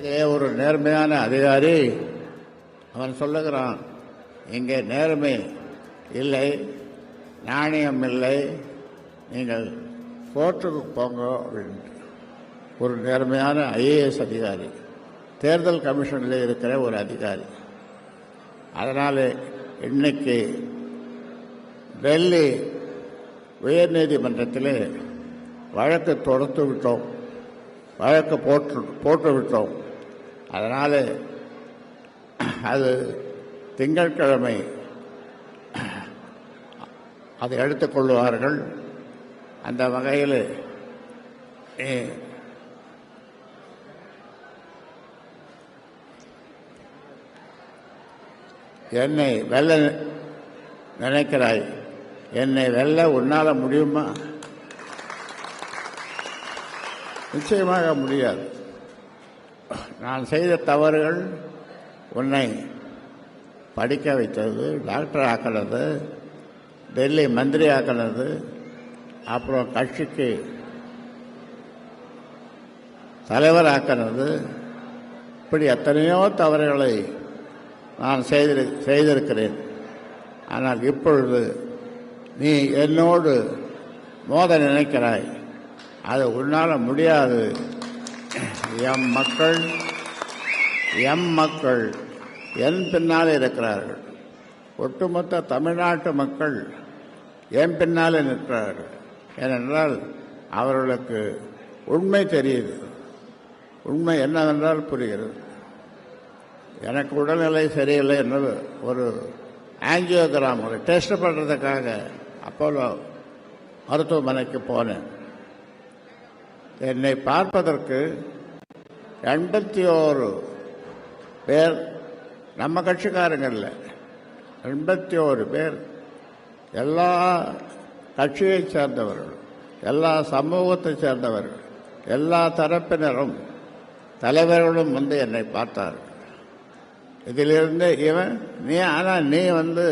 அதே ஒரு நேர்மையான அதிகாரி அவன் சொல்லுகிறான் இங்கே நேர்மை இல்லை நாணயம் இல்லை நீங்கள் கோர்ட்டுக்கு போங்க அப்படின்ட்டு. ஒரு நேர்மையான ஐஏஎஸ் அதிகாரி தேர்தல் கமிஷனில் இருக்கிற ஒரு அதிகாரி. அதனால் இன்னைக்கு டெல்லி உயர்நீதிமன்றத்தில் வழக்கு தொடர்த்து விட்டோம் வழக்கு போட்டு போட்டு விட்டோம். அதனால் அது திங்கட்கிழமை அதை எடுத்துக்கொள்வார்கள் அந்த வகையில் என்னை வெல்ல நினைக்கிறாய்? என்னை வெல்ல உன்னால் முடியுமா? நிச்சயமாக முடியாது. நான் செய்த தவறுகள் உன்னை படிக்க வைத்தது டாக்டர் ஆக்கினது டெல்லி மந்திரி ஆக்கினது அப்புறம் கட்சிக்கு தலைவர் ஆக்கினது. இப்படி எத்தனையோ தவறுகளை நான் செய்திரு செய்திருக்கிறேன். ஆனால் இப்பொழுது நீ என்னோடு மோத நினைக்கிறாய். அது உன்னால் முடியாது. எம் மக்கள் எம் மக்கள் என் பின்னால் இருக்கிறார்கள். ஒட்டுமொத்த தமிழ்நாட்டு மக்கள் என் பின்னால் நிற்கிறார்கள். ஏனென்றால் அவர்களுக்கு உண்மை தெரியுது. உண்மை என்னவென்றால் புரிகிறது. எனக்கு உடல்நிலை சரியில்லை என்று ஒரு ஆஞ்சியோகிராம் ஒரு டெஸ்ட் பண்ணுறதுக்காக அப்போலோ மருத்துவமனைக்கு போனேன். என்னை பார்ப்பதற்கு எண்பத்தி ஓரு பேர் நம்ம கட்சிக்காரங்க இல்லை எண்பத்தி ஓரு பேர் எல்லா கட்சியைச் சேர்ந்தவர்கள் எல்லா சமூகத்தைச் சேர்ந்தவர்கள் எல்லா தரப்பினரும் தலைவர்களும் வந்து என்னை பார்த்தார்கள் இதிலிருந்து இவன் நீ ஆனால் நீ வந்து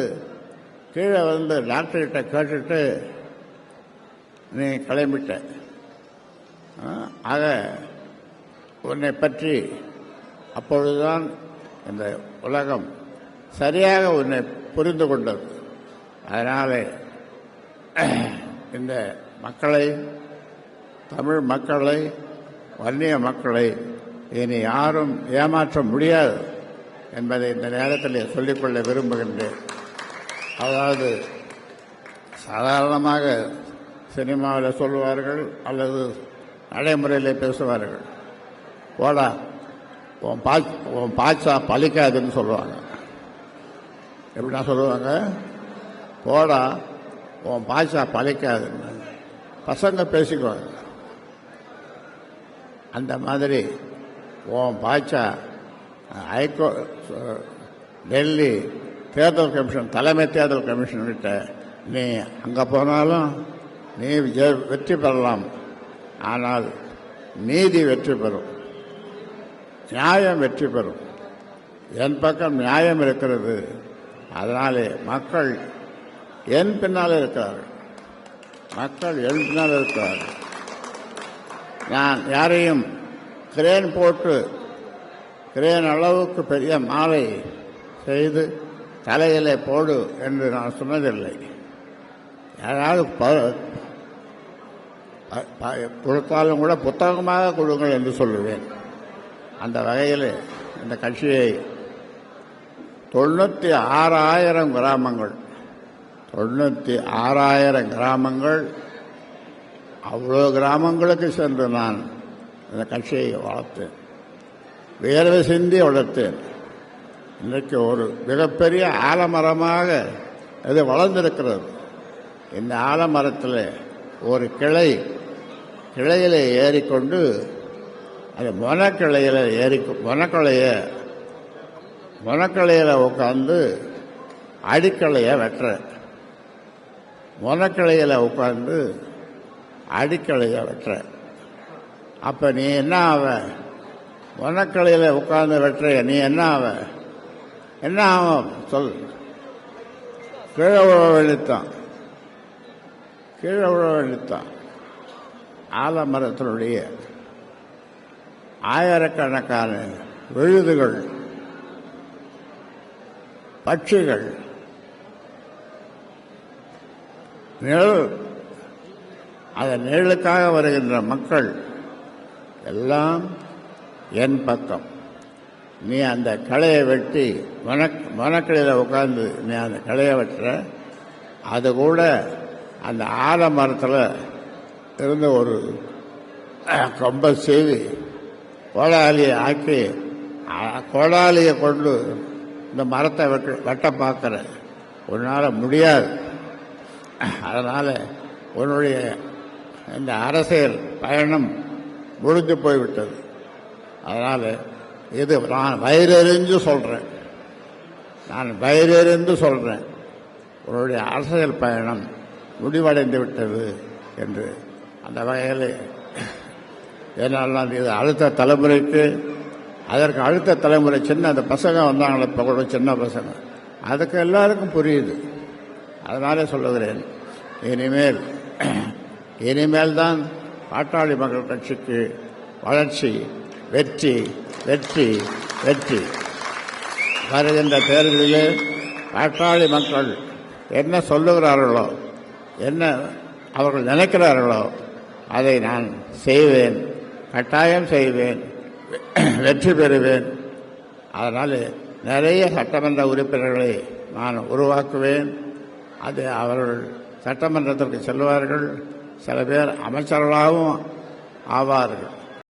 கீழே வந்து டாக்டர்கிட்ட கேட்டுட்டு நீ கிளம்பிட்ட. ஆக உன்னை பற்றி அப்பொழுதுதான் இந்த உலகம் சரியாக உன்னை புரிந்து கொண்டது. அதனாலே இந்த மக்களை தமிழ் மக்களை வன்னிய மக்களை இனி யாரும் ஏமாற்ற முடியாது என்பதை இந்த நேரத்தில் சொல்லிக்கொள்ள விரும்புகின்றேன். அதாவது சாதாரணமாக சினிமாவில் சொல்வார்கள் அல்லது நடைமுறையில் பேசுவார்கள். போடா உன் பா உன் பாய்ச்சா பழிக்காதுன்னு சொல்லுவாங்க. எப்படின்னா சொல்லுவாங்க? போடா உன் பாய்ச்சா பழிக்காதுன்னு. பசங்க பேசிக்குவாங்க. அந்த மாதிரி உன் பாய்ச்சா ஹைகோ டெல்லி தேர்தல் கமிஷன் தலைமை தேர்தல் கமிஷன் கிட்ட நீ அங்கே போனாலும் நீ ஜெ- வெற்றி பெறலாம். ஆனால் நீதி வெற்றி பெறும். நியாயம் வெற்றி பெறும். என் பக்கம் நியாயம் இருக்கிறது. அதனாலே மக்கள் என் பின்னால் இருக்கிறார்கள். மக்கள் என் பின்னால் இருக்கிறார்கள். நான் யாரையும் கிரேன் போட்டு கிரேன் அளவுக்கு பெரிய மாலை செய்து தலையிலே போடு என்று நான் சொன்னதில்லை. யாராவது ப- கொடுத்தாலும் கூட புத்தகமாக கொடுங்கள் என்று சொல்லுவேன். அந்த வகையில் இந்த கட்சியை தொண்ணூற்றி ஆறாயிரம் கிராமங்கள் தொண்ணூற்றி ஆறாயிரம் கிராமங்கள் அவ்வளோ கிராமங்களுக்கு சென்று நான் இந்த கட்சியை வளர்த்தேன். வேர்வை சிந்தி வளர்த்தேன். இன்றைக்கு ஒரு மிகப்பெரிய ஆலமரமாக இது வளர்ந்திருக்கிறது. இந்த ஆலமரத்தில் ஒரு கிளை கிளையில் ஏறிக்கொண்டு அது மொனக்கிளையில் ஏறி மொனக்கிளைய மொனக்கிளையில் உட்காந்து அடிக்கலையை வெட்டுற. மொனக்கிளையில் உட்காந்து அடிக்கலையை வெட்டுற. அப்போ நீ என்ன ஆவ? மொனக்கிளையில் உட்காந்து வெட்டுற நீ என்ன ஆவ? என்ன ஆகும்? சொல். கீழே விழ வேண்டித்தான் கீழே விழ வேண்டித்தான் ஆலமரத்தினுடைய ஆயிரக்கணக்கான விழுதுகள் பட்சிகள் நிழல் அதன் நிழலுக்காக வருகின்ற மக்கள் எல்லாம் என் பக்கம். நீ அந்த களையை வெட்டி மனக் வனக்கடையில் உட்காந்து நீ அந்த களையை வெட்டுற அது கூட அந்த ஆலமரத்தில் இருந்த ஒரு கம்ப செய்து. கோடாலியை ஆக்கி கோடாலியை கொண்டு இந்த மரத்தை வெட்ட வெட்ட பார்க்குற. உன்னால் முடியாது. அதனால் உன்னுடைய இந்த அரசியல் பயணம் முடிஞ்சு போய்விட்டது. அதனால் இது நான் வயிறறிஞ்சு சொல்கிறேன் நான் வயிறெறிந்து சொல்கிறேன் உன்னுடைய அரசியல் பயணம் முடிவடைந்து விட்டது என்று அந்த வகையில் ஏன்னால் இது அடுத்த தலைமுறைக்கு அதற்கு அடுத்த தலைமுறை சின்ன அந்த பசங்க வந்தாங்களே இப்போ கூட சின்ன பசங்க. அதுக்கு எல்லாருக்கும் புரியுது. அதனாலே சொல்லுகிறேன் இனிமேல் இனிமேல் தான் பாட்டாளி மக்கள் கட்சிக்கு வளர்ச்சி வெற்றி வெற்றி வெற்றி. வருகின்ற தேர்தலிலே பாட்டாளி மக்கள் என்ன சொல்லுகிறார்களோ என்ன அவர்கள் நினைக்கிறார்களோ அதை நான் செய்வேன் கட்டாயம் செய்வேன் வெற்றி பெறுவேன். அதனால் நிறைய சட்டமன்ற உறுப்பினர்களை நான் உருவாக்குவேன். அது அவர்கள் சட்டமன்றத்திற்கு செல்வார்கள். சில பேர் அமைச்சர்களாகவும் ஆவார்கள்.